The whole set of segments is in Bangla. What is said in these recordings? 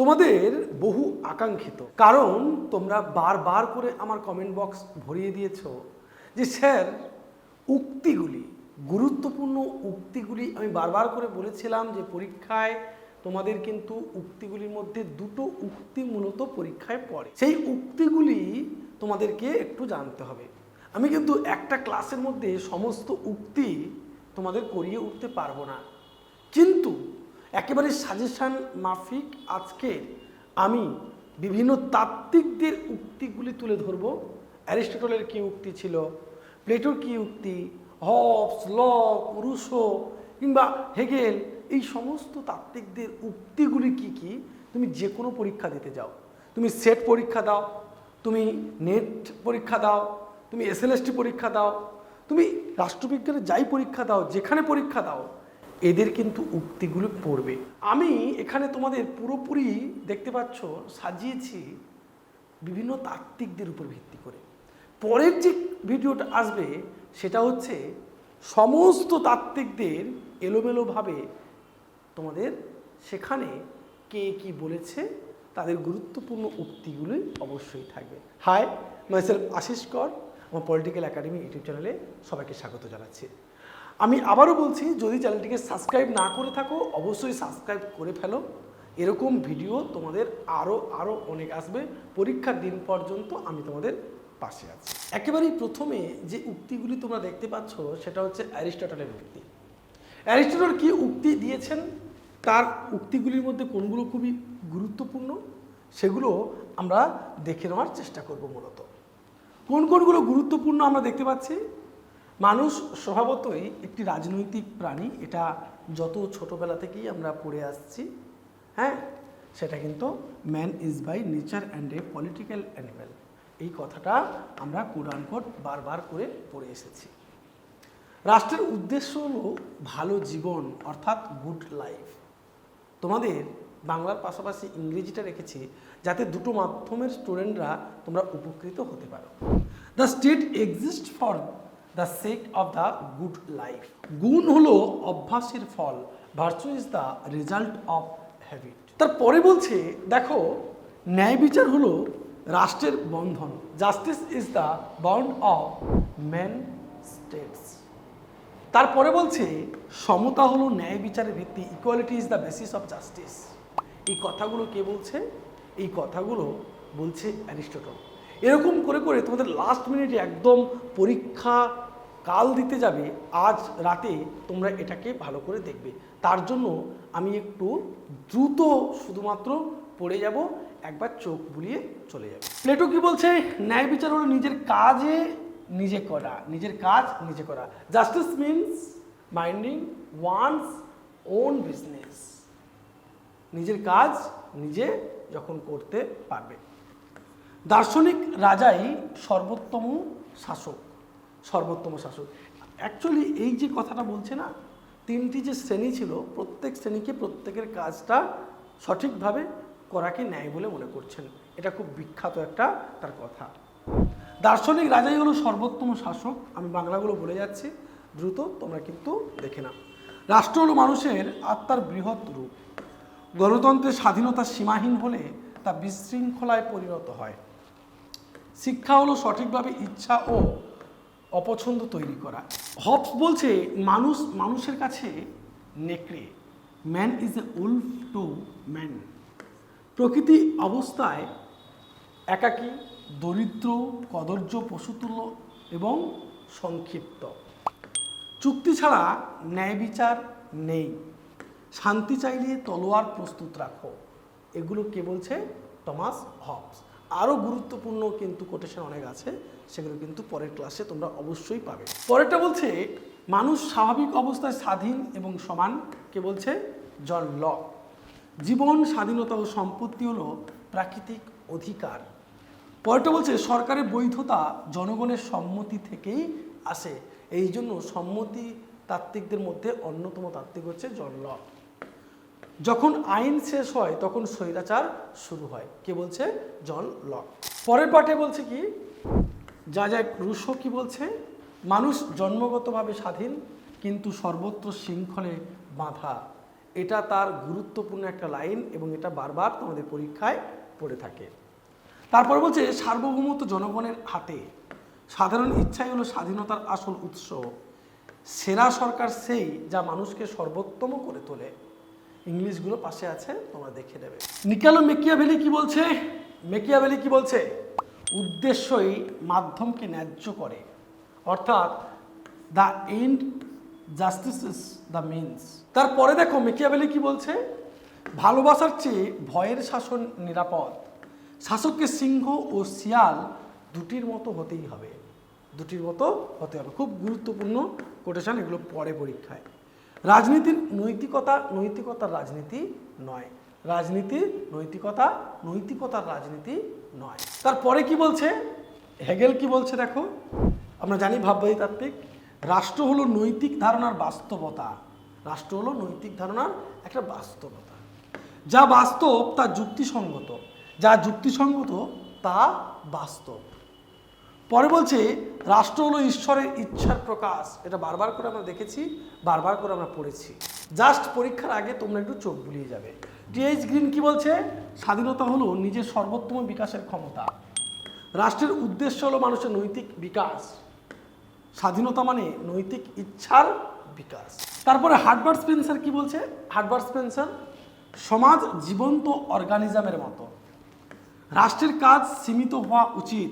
তোমাদের বহু আকাঙ্ক্ষিত কারণ তোমরা বারবার করে আমার কমেন্ট বক্স ভরিয়ে দিয়েছ যে, স্যার, উক্তিগুলি, গুরুত্বপূর্ণ উক্তিগুলি আমি বারবার করে বলেছিলাম যে, পরীক্ষায় তোমাদের কিন্তু উক্তিগুলির মধ্যে দুটো উক্তি মূলত পরীক্ষায় পড়ে। সেই উক্তিগুলি তোমাদেরকে একটু জানতে হবে। আমি কিন্তু একটা ক্লাসের মধ্যে সমস্ত উক্তি তোমাদের করিয়ে উঠতে পারব না। কিন্তু একেবারে সাজেশান মাফিক আজকে আমি বিভিন্ন তাত্ত্বিকদের উক্তিগুলি তুলে ধরব। অ্যারিস্টটলের কী উক্তি ছিল? প্লেটোর কী উক্তি? হবস, লক, রুশো কিংবা হেগেল, এই সমস্ত তাত্ত্বিকদের উক্তিগুলি কি কি? তুমি যে কোনো পরীক্ষা দিতে যাও। তুমি সেট পরীক্ষা দাও, তুমি নেট পরীক্ষা দাও, তুমি এসএলএসটি পরীক্ষা দাও, তুমি রাষ্ট্রবিজ্ঞানের যাই পরীক্ষা দাও, যেখানে পরীক্ষা দাও এদের কিন্তু উক্তিগুলো পড়বে। আমি এখানে তোমাদের পুরোপুরি দেখতে পাচ্ছ, সাজিয়েছি বিভিন্ন তাত্ত্বিকদের উপর ভিত্তি করে। পরের যে ভিডিওটা আসবে, সেটা হচ্ছে সমস্ত তাত্ত্বিকদের এলোমেলোভাবে তোমাদের সেখানে কে কি বলেছে, তাদের গুরুত্বপূর্ণ উক্তিগুলি অবশ্যই থাকবে। হাই মাইসেলফ আশিস কর, আমার পলিটিক্যাল একাডেমি ইউটিউব চ্যানেলে সবাইকে স্বাগত জানাচ্ছি। আমি আবারও বলছি, যদি চ্যানেলটিকে সাবস্ক্রাইব না করে থাকো, অবশ্যই সাবস্ক্রাইব করে ফেলো। এরকম ভিডিও তোমাদের আরও আরও অনেক আসবে। পরীক্ষার দিন পর্যন্ত আমি তোমাদের পাশে আছি। একেবারেই প্রথমে যে উক্তিগুলি তোমরা দেখতে পাচ্ছ, সেটা হচ্ছে অ্যারিস্টটলের উক্তি। অ্যারিস্টটল কি উক্তি দিয়েছেন? তার উক্তিগুলির মধ্যে কোনগুলো খুবই গুরুত্বপূর্ণ, সেগুলো আমরা দেখে নেওয়ার চেষ্টা করব মূলত। কোন কোনগুলো গুরুত্বপূর্ণ আমরা দেখতে পাচ্ছি? মানুষ স্বভাবতই একটি রাজনৈতিক প্রাণী। এটা যত ছোটবেলা থেকেই আমরা পড়ে আসছি হ্যাঁ? সেটা কিন্তু man is by nature and a political animal এই কথাটা আমরা কোরআন কোট বারবার করে পড়ে এসেছি। রাষ্ট্রের উদ্দেশ্য হলো ভালো জীবন, অর্থাৎ গুড লাইফ তোমাদের বাংলার পাশাপাশি ইংরেজিটা রেখেছি, যাতে দুটো মাধ্যমের স্টুডেন্টরা তোমরা উপকৃত হতে পারো। The state exist for the sake of the good life গুণ হলো অভ্যাসের ফল virtue is the result of habit তারপরে বলছে, দেখো, ন্যায় বিচার হলো রাষ্ট্রের বন্ধন। Justice is the bond of man states তারপরে বলছে, সমতা হলো ন্যায় বিচারের ভিত্তি। Equality is the basis of justice এই কথাগুলো কে বলছে? এই কথাগুলো বলছে অ্যারিস্টটল। এরকম করে করে তোমাদের লাস্ট মিনিটে একদম পরীক্ষা কাল দিতে যাবে, আজ রাতে তোমরা এটাকে ভালো করে দেখবে। তার জন্য আমি একটু দ্রুত শুধুমাত্র পড়ে যাব, একবার চোখ বুলিয়ে চলে যাবে। প্লেটো কি বলছে? ন্যায় বিচার হলো নিজের কাজে নিজে করা, নিজের কাজ নিজে করা। Justice means minding one's own business নিজের কাজ নিজে যখন করতে পারবে। দার্শনিক রাজাই সর্বোত্তম শাসক। সর্বোত্তম শাসক। অ্যাকচুয়ালি এই যে কথাটা বলছে না, তিনটি যে শ্রেণি ছিল, প্রত্যেক শ্রেণীকে প্রত্যেকের কাজটা সঠিকভাবে করাকে ন্যায় বলে মনে করছেন। এটা খুব বিখ্যাত একটা তার কথা। দার্শনিক রাজাই হলো সর্বোত্তম শাসক। আমি বাংলাগুলো বলে যাচ্ছি, দ্রুত তোমরা কিন্তু দেখে নাও। রাষ্ট্র হলো মানুষের আত্মার বৃহৎ রূপ। গণতন্ত্রের স্বাধীনতা সীমাহীন হলে তা বিশৃঙ্খলায় পরিণত হয়। শিক্ষা হলো সঠিকভাবে ইচ্ছা ও অপছন্দ তৈরি করা। হবস বলছে, মানুষ, মানুষের কাছে নেকড়ে man is a wolf to man প্রকৃতি অবস্থায় একাকী, দরিদ্র কদর্য পশুতুল্য এবং সংক্ষিপ্ত। চুক্তি ছাড়া ন্যায় বিচার নেই। শান্তি চাইলে তলোয়ার প্রস্তুত রাখো। এগুলো কে বলছে? টমাস হবস আরও গুরুত্বপূর্ণ কিন্তু কোটেশন অনেক আছে। সেগুলো কিন্তু পরের ক্লাসে তোমরা অবশ্যই পাবে। পরেরটা বলছে, মানুষ স্বাভাবিক অবস্থায় স্বাধীন এবং সমান, কে বলছে? জন ল। জীবন, স্বাধীনতা ও সম্পত্তি হলো প্রাকৃতিক অধিকার। পরেরটা বলছে, সরকারের বৈধতা জনগণের সম্মতি থেকেই আসে। এই জন্য সম্মতি তাত্ত্বিকদের মধ্যে অন্যতম তাত্ত্বিক হচ্ছে জন ল। যখন আইন শেষ হয়, তখন স্বৈরাচার শুরু হয়, কে বলছে? জন ল। পরের পাঠে বলছে কি? যা যা রুশো কি বলছে? মানুষ জন্মগতভাবে স্বাধীন, কিন্তু সর্বত্র শৃঙ্খলে বাঁধা। এটা তার গুরুত্বপূর্ণ একটা লাইন এবং এটা বারবার তোমাদের পরীক্ষায় পড়ে থাকে। তারপর বলছে, সার্বভৌমত্ব জনগণের হাতে। সাধারণ ইচ্ছাই হলো স্বাধীনতার আসল উৎস। সেরা সরকার সেই যা মানুষকে সর্বোত্তম করে তোলে। ইংলিশগুলো পাশে আছে, তোমরা দেখে নেবে। নিকালো মেকিয়াভেলি কি বলছে? মেকিয়াভেলি কি বলছে? উদ্দেশ্যই মাধ্যমকে ন্যায্য করে। অর্থাৎ, the end justice is the means. তারপরে দেখো মেকিয়াভেলি কি বলছে? ভালোবাসার চেয়ে ভয়ের শাসন নিরাপদ। শাসককে সিংহ ও শিয়াল দুটির মতো হতেই হবে। দুটির মতো হতে হবে। খুব গুরুত্বপূর্ণ কোটেশন এগুলো পরে পরীক্ষায়। রাজনীতির নৈতিকতা, নৈতিকতার রাজনীতি নয়। রাজনীতি, নৈতিকতা, নৈতিকতার রাজনীতি নয়। তারপরে কি বলছে? হেগেল কি বলছে দেখো? আমরা জানি ভাববাদী তাত্ত্বিক রাষ্ট্র হলো নৈতিক ধারণার বাস্তবতা। রাষ্ট্র হলো নৈতিক ধারণার একটা বাস্তবতা। যা বাস্তব, তা যুক্তিসঙ্গত। যা যুক্তিসঙ্গত, তা বাস্তব। পরে বলছে, রাষ্ট্র হলো ঈশ্বরের ইচ্ছার প্রকাশ। এটা বারবার করে আমরা দেখেছি, বারবার করে আমরা পড়েছি। জাস্ট পরীক্ষার আগে তোমরা একটু চোখ বুলিয়ে যাবে। টিএইচ গ্রিন কি বলছে? স্বাধীনতা হলো নিজের সর্বোত্তম বিকাশের ক্ষমতা। রাষ্ট্রের উদ্দেশ্য হলো মানুষের নৈতিক বিকাশ। স্বাধীনতা মানে নৈতিক ইচ্ছার বিকাশ। তারপরে হার্টবার্ট স্পেন্সার কি বলছে? হার্টবার্ট স্পেন্সার সমাজ জীবন্ত অর্গানিজমের মতো। রাষ্ট্রের কাজ সীমিত হওয়া উচিত।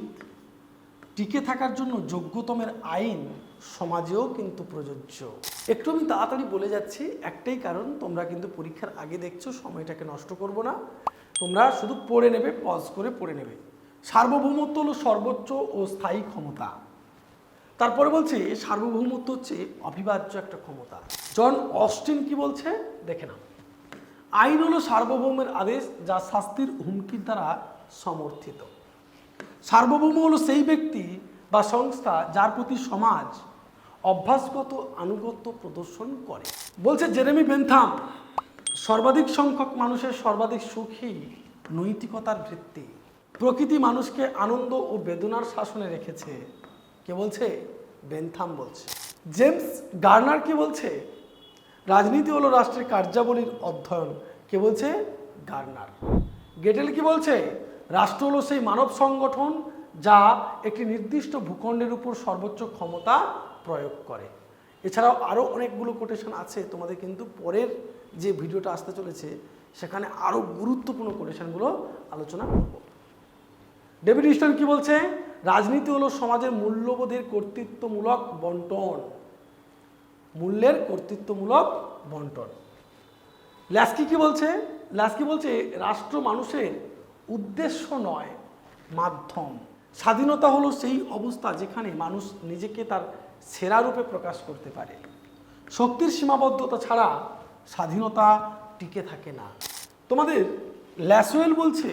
টিকে থাকার জন্য যোগ্যতমের আইন সমাজেও কিন্তু প্রযোজ্য। একটু আমি তাড়াতাড়ি বলে যাচ্ছি, একটাই কারণ, তোমরা কিন্তু পরীক্ষার আগে দেখছ, সময়টাকে নষ্ট করব না। তোমরা শুধু পড়ে নেবে পজ করে পড়ে নেবে। সার্বভৌমত্ব হলো সর্বোচ্চ ও স্থায়ী ক্ষমতা। তারপরে বলছে, সার্বভৌমত্ব হচ্ছে অবিভাজ্য একটা ক্ষমতা। জন অস্টিন কি বলছে? দেখে নাও। আইন হলো সার্বভৌমের আদেশ যা শাস্তির হুমকির দ্বারা সমর্থিত। সার্বভৌম হলো সেই ব্যক্তি বা সংস্থা যার প্রতি সমাজ অভ্যাসগত, আনুগত্য প্রদর্শন করে। বলছে জেরেমি বেনথাম, সর্বাধিক সংখ্যক মানুষের সর্বাধিক সুখী নৈতিকতার ভিত্তি। প্রকৃতি মানুষকে আনন্দ ও বেদনার শাসনে রেখেছে। কে বলছে? বেনথাম বলছে। জেমস গার্নার কি বলছে? রাজনীতি হলো রাষ্ট্রের কার্যাবলীর অধ্যয়ন। কে বলছে? গার্নার। গেটেল কি বলছে? রাষ্ট্র হলো সেই মানব সংগঠন যা একটি নির্দিষ্ট ভূখণ্ডের উপর সর্বোচ্চ ক্ষমতা প্রয়োগ করে। এছাড়াও আরও অনেকগুলো কোটেশন আছে, তোমাদের কিন্তু পরের যে ভিডিওটা আসতে চলেছে, সেখানে আরও গুরুত্বপূর্ণ কোটেশনগুলো আলোচনা করব। ডেভিড ইস্টন কি বলছে? রাজনীতি হলো সমাজের মূল্যবোধের কর্তৃত্বমূলক বন্টন। মূল্যের কর্তৃত্বমূলক বন্টন। ল্যাস্কি কি বলছে? ল্যাস্কি বলছে, রাষ্ট্র মানুষের উদ্দেশ্য নয়, মাধ্যম। স্বাধীনতা হলো সেই অবস্থা যেখানে মানুষ নিজেকে তার সেরা রূপে প্রকাশ করতে পারে। শক্তির সীমাবদ্ধতা ছাড়া স্বাধীনতা টিকে থাকে না। তোমাদের ল্যাসওয়েল বলছে,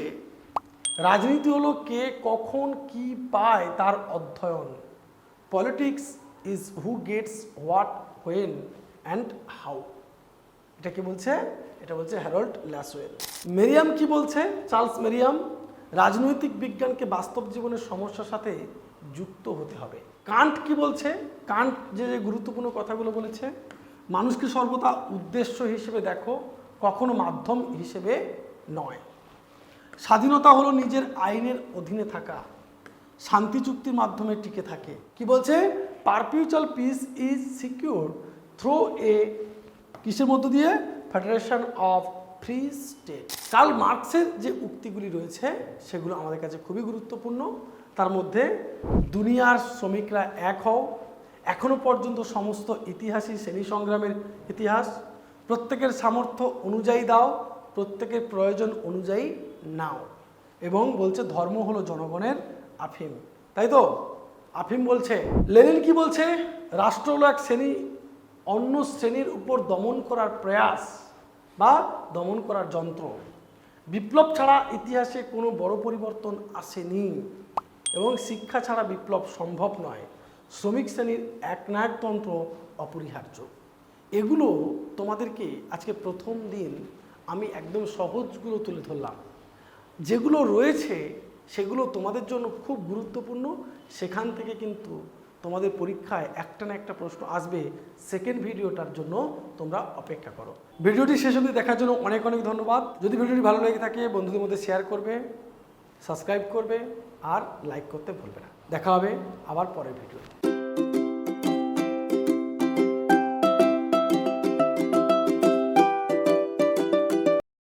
রাজনীতি হলো কে কখন কি পায় তার অধ্যয়ন। Politics is who gets what when and how এটা কি বলছে? এটা বলছে হ্যারল্ড ল্যাসওয়েল মেরিয়াম কি বলছে? চার্লস মেরিয়াম, রাজনৈতিক বিজ্ঞানকে বাস্তব জীবনের সমস্যার সাথে যুক্ত হতে হবে। কান্ট কি বলছে? কান্ট যে যে গুরুত্বপূর্ণ কথাগুলো বলেছে, মানুষকে সর্বদা উদ্দেশ্য হিসেবে দেখো, কখনো মাধ্যম হিসেবে নয়। স্বাধীনতা হলো নিজের আইনের অধীনে থাকা, শান্তি চুক্তির মাধ্যমে টিকে থাকে। কি বলছে? Perpetual peace is secure through a কিসের মধ্য দিয়ে? Federation of free state Karl মার্কসের যে উক্তিগুলি রয়েছে, সেগুলো আমাদের কাছে খুবই গুরুত্বপূর্ণ। তার মধ্যে দুনিয়ার শ্রমিকরা এক হও। এখনও পর্যন্ত সমস্ত ইতিহাসই শ্রেণি সংগ্রামের ইতিহাস। প্রত্যেকের সামর্থ্য অনুযায়ী দাও, প্রত্যেকের প্রয়োজন অনুযায়ী নাও। এবং বলছে, ধর্ম হলো জনগণের আফিম। তাই তো? আফিম বলছে, লেনিন কি বলছে? রাষ্ট্র হলো এক শ্রেণি, অন্য শ্রেণির উপর দমন করার প্রয়াস বা দমন করার যন্ত্র। বিপ্লব ছাড়া ইতিহাসে কোনো বড় পরিবর্তন আসেনি। এবং শিক্ষা ছাড়া বিপ্লব সম্ভব নয়। শ্রমিক শ্রেণির একনায়কতন্ত্র অপরিহার্য। এগুলো তোমাদেরকে আজকে প্রথম দিন আমি একদম সহজগুলো তুলে ধরলাম। যেগুলো রয়েছে, সেগুলো তোমাদের জন্য খুব গুরুত্বপূর্ণ। সেখান থেকে কিন্তু তোমাদের পরীক্ষায় একটা না একটা প্রশ্ন আসবে সেকেন্ড ভিডিওটার জন্য তোমরা অপেক্ষা করো। ভিডিওটি শেষ অবধি দেখার জন্য অনেক অনেক ধন্যবাদ। যদি ভিডিওটি ভালো লেগে থাকে, বন্ধুদের মধ্যে শেয়ার করবে সাবস্ক্রাইব করবে আর লাইক করতে ভুলবে না। দেখা হবে আবার পরের ভিডিও